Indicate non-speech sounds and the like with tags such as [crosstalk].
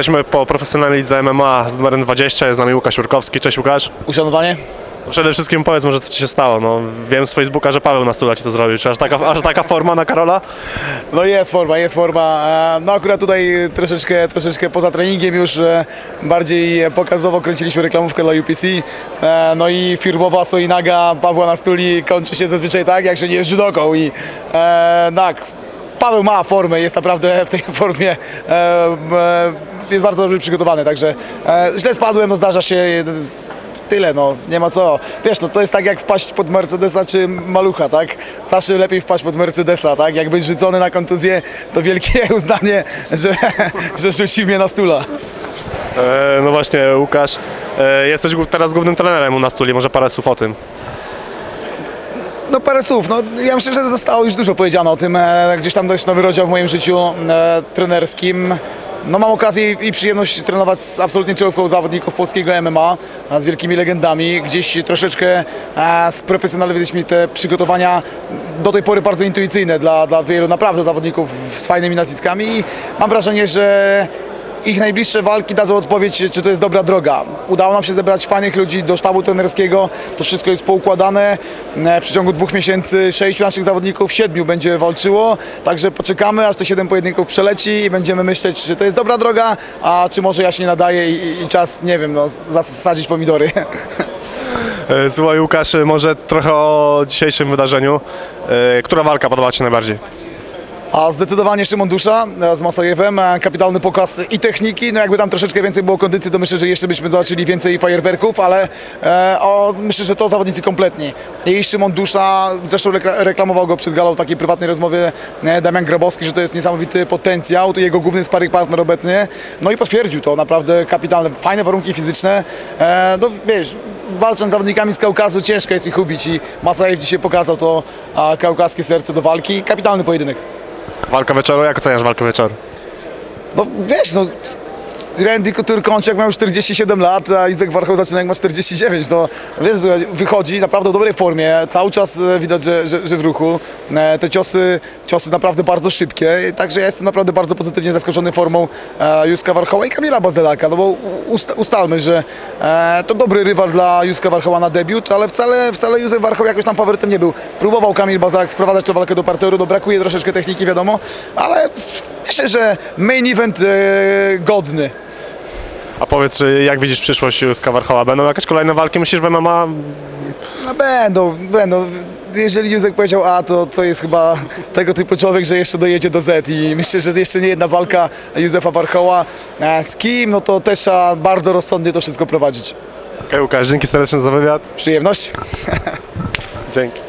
Jesteśmy po profesjonalnej lidze MMA z numerem 20, jest z nami Łukasz Jurkowski. Cześć Łukasz. Uszanowanie? Przede wszystkim powiedz może, co Ci się stało. No, wiem z Facebooka, że Paweł na stule Ci to zrobił. Czy aż taka, aż taka forma na Karola? No jest forma, jest forma. E, No akurat tutaj troszeczkę, troszeczkę poza treningiem już e, bardziej pokazowo kręciliśmy reklamówkę dla UPC. E, No i firmowa Soinaga Pawła na stuli kończy się zazwyczaj tak, jak się nie jest judoką i tak. Paweł ma formę, jest naprawdę w tej formie, e, e, jest bardzo dobrze przygotowany, także e, źle spadłem, no zdarza się, e, tyle, no, nie ma co. Wiesz, no to jest tak jak wpaść pod Mercedesa czy Malucha, tak? Zawsze lepiej wpaść pod Mercedesa, tak? Jak być rzucony na kontuzję, to wielkie [laughs] uznanie, że, że rzucił mnie na stula. E, no właśnie, Łukasz, e, jesteś teraz głównym trenerem u nas stuli. Może parę słów o tym. No parę słów, no ja myślę, że zostało już dużo powiedziane o tym, e, gdzieś tam dość nowy rozdział w moim życiu e, trenerskim. No mam okazję i przyjemność trenować z absolutnie czołówką zawodników polskiego MMA, z wielkimi legendami. Gdzieś troszeczkę e, sprofesjonalizowaliśmy te przygotowania do tej pory bardzo intuicyjne dla, dla wielu naprawdę zawodników z fajnymi nazwiskami i mam wrażenie, że ich najbliższe walki dadzą odpowiedź, czy to jest dobra droga. Udało nam się zebrać fajnych ludzi do sztabu trenerskiego, to wszystko jest poukładane. E, W przeciągu dwóch miesięcy sześciu naszych zawodników, siedmiu będzie walczyło, także poczekamy, aż te siedem pojedynków przeleci i będziemy myśleć, czy to jest dobra droga, a czy może ja się nie nadaję i, i czas, nie wiem, no, zasadzić pomidory. [laughs] E, Słuchaj Łukasz, może trochę o dzisiejszym wydarzeniu. E, Która walka podoba Ci najbardziej? A zdecydowanie Szymon Dusza e, z Masajewem, e, kapitalny pokaz i techniki, no jakby tam troszeczkę więcej było kondycji, to myślę, że jeszcze byśmy zobaczyli więcej fajerwerków, ale e, o, myślę, że to zawodnicy kompletni. I Szymon Dusza, zresztą rekla- reklamował go przed galą w takiej prywatnej rozmowie e, Damian Grabowski, że to jest niesamowity potencjał, to jego główny sparring partner obecnie, no i potwierdził to, naprawdę kapitalne, fajne warunki fizyczne, e, no wiesz, walcząc z zawodnikami z Kaukazu ciężko jest ich ubić i Masajew dzisiaj pokazał to a, kaukaskie serce do walki, kapitalny pojedynek. Walka wieczoru? Jak oceniasz walkę wieczoru? No wiesz, no Randy Kąciak miał 47 lat, a Izek Warchoł zaczyna jak ma 49. To wiesz, słuchaj, wychodzi naprawdę w dobrej formie. Cały czas e, widać, że, że, że w ruchu. E, Te ciosy, ciosy naprawdę bardzo szybkie. Także ja jestem naprawdę bardzo pozytywnie zaskoczony formą e, Józka Warchoła i Kamila Bazelaka. No bo ust, ustalmy, że to dobry rywal dla Józka Warchoła na debiut, ale wcale, wcale Józef Warchoł jakoś tam faworytem nie był. Próbował Kamil Bazelak sprowadzać tę walkę do parteru, no brakuje troszeczkę techniki, wiadomo, ale myślę, że main event godny. A powiedz, czy jak widzisz przyszłość Józka Warchoła? Będą jakieś kolejne walki? Myślisz, że MMA No będą, będą. Jeżeli Józek powiedział A, to, to jest chyba tego typu człowiek, że jeszcze dojedzie do Z i myślę, że jeszcze nie jedna walka Józefa Warchoła. Z kim? No to też trzeba bardzo rozsądnie to wszystko prowadzić. Okej, Łukasz, dzięki serdecznie za wywiad. Przyjemność. Dzięki.